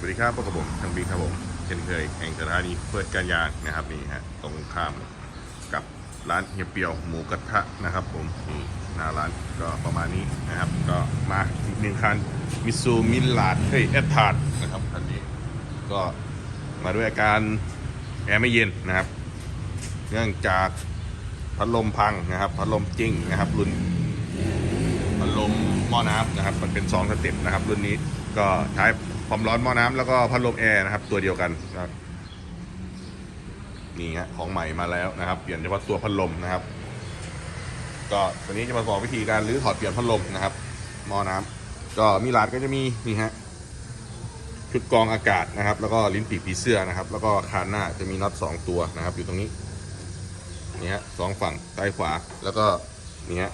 สวัสดีครับพบกับผมทางบีครับผมเช่นเคยแห่งสถานีเปิดการยางนะครับนี่ฮะตรงข้ามกับร้านเฮียเปียวหมูกระทะนะครับ ผมนี่หน้าร้านก็ประมาณนี้นะครับ ก็มาอีกหนึ่งคันมิซูมิลาดเฮ้ยแอดทาร์ดนะครับคันนี้ก็มาด้วยอาการแอร์ไม่เย็นนะครับ เนื่องจากพัดลมพังนะครับ พัดลมจริงนะครับรุ่นพัดลมหม้อน้ำนะครับ มันเป็น2สเต็ปนะครับ รุ่นนี้ก็ใช้ ความร้อนหม้อน้ำแล้วก็พัดลมแอร์นะครับ ตัวเดียวกันนะครับนี่ฮะของใหม่มาแล้วนะครับ เปลี่ยนเฉพาะตัวพัดลมนะครับ ก็วันนี้จะมาบอกวิธีการรื้อถอดเปลี่ยนพัดลมนะครับหม้อน้ำก็มีหลาดก็จะมีนี่ฮะชุดกรองอากาศนะครับ แล้วก็ลิ้นปีกผีเสื้อนะครับ แล้วก็คานหน้าจะมีน็อตสองตัวนะครับ อยู่ตรงนี้นี่ฮะสองฝั่งซ้ายขวาแล้วก็นี่ฮะ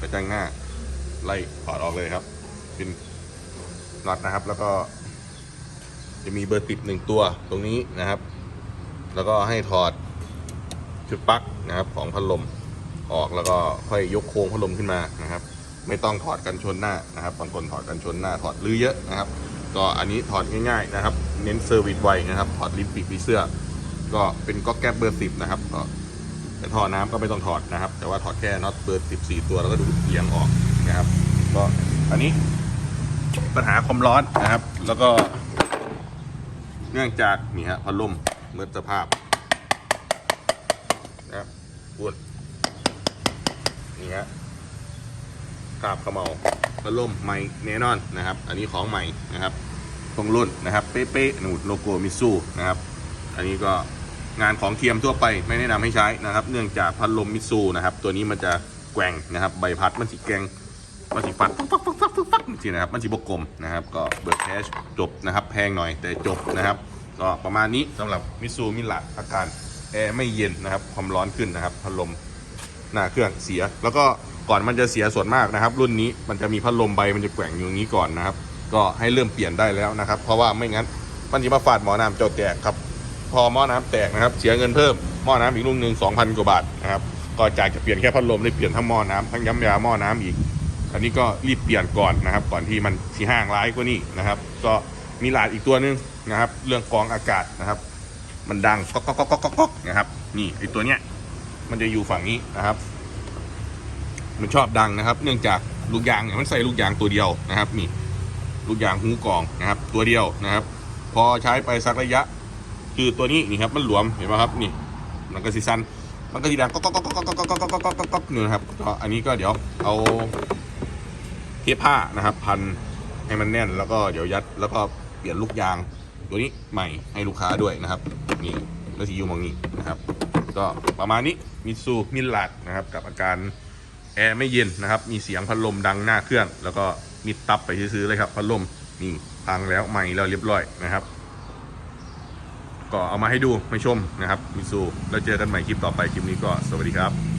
กระจังหน้าไล่ถอดออกเลยครับ เป็นน็อตนะครับ แล้วก็ จะมีเบอร์ติดหนึ่งตัวตรงนี้นะครับ แล้วก็ให้ถอดชุดปลั๊กนะครับ ของพัดลมออกแล้วก็ค่อยยกโครงพัดลมขึ้นมานะครับ ไม่ต้องถอดกันชนหน้านะครับบางคนถอดกันชนหน้าถอดลือเยอะนะครับ ก็อันนี้ถอดง่ายๆนะครับ เน้นเซอร์วิสไวนะครับ ถอดลิ้นปีกปีเสื้อ ก็เป็นก๊อกแก๊บเบอร์สิบนะครับก็แต่ท่อน้ำก็ไม่ต้องถอดนะครับ แต่ว่าถอดแค่น็อตเบอร์สิบสี่ตัวแล้วก็ดูดเอียงออกนะครับ ก็อันนี้ปัญหาความร้อนนะครับ แล้วก็ เนื่องจากนี่ฮะพัดลมเมื่อสภาพนะครับปวดนี่ฮะกราบเขมเมาพัดลมใหม่แน่นอนนะครับ อันนี้ของใหม่นะครับตรงรุ่นนะครับเป๊ะๆหนูดโลโก้มิซูนะครับ อันนี้ก็งานของเทียมทั่วไปไม่แนะนำให้ใช้นะครับ เนื่องจากพัดลมมิซูนะครับ ตัวนี้มันจะแกว่งนะครับ ใบพัดมันสิแกง มันสิฟัดฟักฟักฟักฟักฟักสินะครับ มันสิบกลมนะครับ ก็เบิร์ดแคชจบนะครับ แพงหน่อยแต่จบนะครับ ก็ประมาณนี้สำหรับมิซูมิละอาการแอร์ไม่เย็นนะครับ ความร้อนขึ้นนะครับพัดลมหน้าเครื่องเสีย แล้วก็ก่อนมันจะเสียส่วนมากนะครับ รุ่นนี้มันจะมีพัดลมใบมันจะแกว่งอยู่อย่างนี้ก่อนนะครับ ก็ให้เริ่มเปลี่ยนได้แล้วนะครับ เพราะว่าไม่งั้นมันจะมาฟาดหมอน้ำเจ้าแตกครับ พอหม้อน้ำแตกนะครับ เสียเงินเพิ่มหม้อน้ำอีกลูกหนึ่งสองพันกว่าบาทนะครับก็จากจะเปลี่ยนแค่พัดลมได้เปลี่ยนทั้งหม้อน้ำทั้งย้ำยาหม้อน้ำอีก อันนี้ก็รีบเปลี่ยนก่อนนะครับ ก่อนที่มันสีห้างร้ายกว่านี้นะครับ ก็มีหลาดอีกตัวหนึงนะครับ เรื่องกองอากาศนะครับ มันดังก๊อกก๊อกก๊อกก๊อกก๊อกนะครับ นี่ไอตัวเนี้ยมันจะอยู่ฝั่งนี้นะครับ มันชอบดังนะครับ เนื่องจากลูกยางเนี่ยมันใส่ลูกยางตัวเดียวนะครับ นี่ลูกยางหูกองนะครับ ตัวเดียวนะครับ พอใช้ไปสักระยะ คือตัวนี้นี่ครับมันหลวมเห็นไหมครับนี่ มันก็สีสันมันก็สีดังก๊อกก๊อกก๊อกก๊อกก๊อกก๊อกก๊อกก๊อกก๊อกก๊อกก๊อกนี่นะครับก็อันนี้ก็เดี๋ยวเอา เทปผ้านะครับ พันให้มันแน่นแล้วก็เดี๋ยวยัดแล้วก็เปลี่ยนลูกยาง ตัวนี้ใหม่ให้ลูกค้าด้วยนะครับนี่แล้วสียูมองนี้นะครับ ก็ประมาณนี้มิซูมิลลาดนะครับกับอาการแอร์ไม่เย็นนะครับ มีเสียงพัดลมดังหน้าเครื่อง แล้วก็มีตับไปซื้อๆเลยครับพัดลมนี่พังแล้วใหม่แล้วเรียบร้อยนะครับ ก็เอามาให้ดูให้ชมนะครับมิซูแล้วเจอกันใหม่คลิปต่อไปคลิปนี้ก็สวัสดีครับ